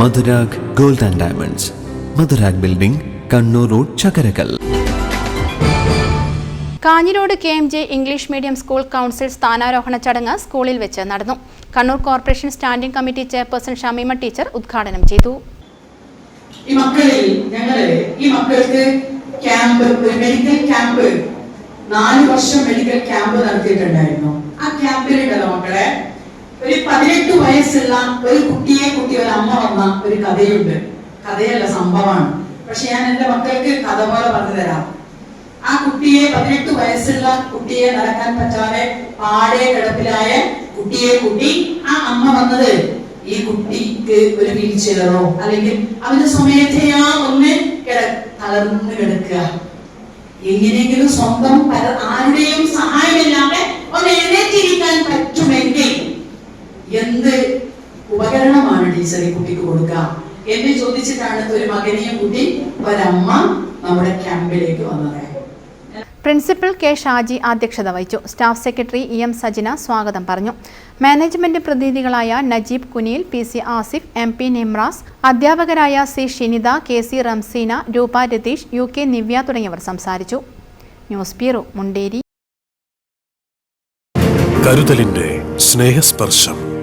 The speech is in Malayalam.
Madhurag gold and diamonds. Madhurag building Kannur road Chakkarakkal. Kanhirode K M J English medium school council സ്ഥാനാരോഹണ ചടങ്ങ് സ്കൂളിൽ വെച്ച് നടന്നു. Kannur corporation standing committee chairperson Shameema teacher ഉദ്ഘാടനം ചെയ്തു. ഈ മക്കളിൽ ഞങ്ങൾ ഈ മക്കൾക്ക് ക്യാമ്പ് ഒരു മെഡിക്കൽ ക്യാമ്പ് നാല് വർഷം മെഡിക്കൽ ക്യാമ്പ് നടത്തിയിട്ടുണ്ടായിരുന്നു. ആ വയസ്സുള്ള ഒരു കുട്ടിയെ കുട്ടി ഒരു അമ്മ വന്ന ഒരു കഥയുണ്ട്. കഥയല്ല സംഭവമാണ്. പക്ഷെ ഞാൻ എന്റെ മക്കൾക്ക് കഥ പോലെ പറഞ്ഞു തരാം. ആ കുട്ടിയെ പതിനെട്ട് വയസ്സുള്ള കുട്ടിയെ നടക്കാൻ പറ്റാതെ പാടെ കിടപ്പിലായ കുട്ടിയെ കൂട്ടി ആ അമ്മ വന്നത് ഈ കുട്ടിക്ക് ഒരു വീൽ ചെയറോ അല്ലെങ്കിൽ അവന് സ്വമേധയാ ഒന്ന് കിട തളർന്ന് കിടക്കുക. എങ്ങനെയെങ്കിലും സ്വന്തം പല ആരുടെയും സഹായമില്ലാതെ എന്ത് ഉപകരണമാണ് ടീച്ചർ ഈ കുട്ടിക്ക് കൊടുക്കുക? എന്ന് ചോദിച്ചിട്ടാണ് ഒരു മകനെയും കുട്ടി ഒരമ്മ നമ്മുടെ ക്യാമ്പിലേക്ക് വന്നത്. പ്രിൻസിപ്പൽ കെ ഷാജി അധ്യക്ഷത വഹിച്ചു. Staff secretary E M Sajina സ്വാഗതം പറഞ്ഞു. Management പ്രതിനിധികളായ Najeeb Kuniyil P C Asif M P Nimras അധ്യാപകരായ C Shinitha K C Ramseena Roopa Ratheesh U K Nivya തുടങ്ങിയവർ സംസാരിച്ചു. News bureau Munderi. കരുതലിന്റെ സ്നേഹസ്പർശം.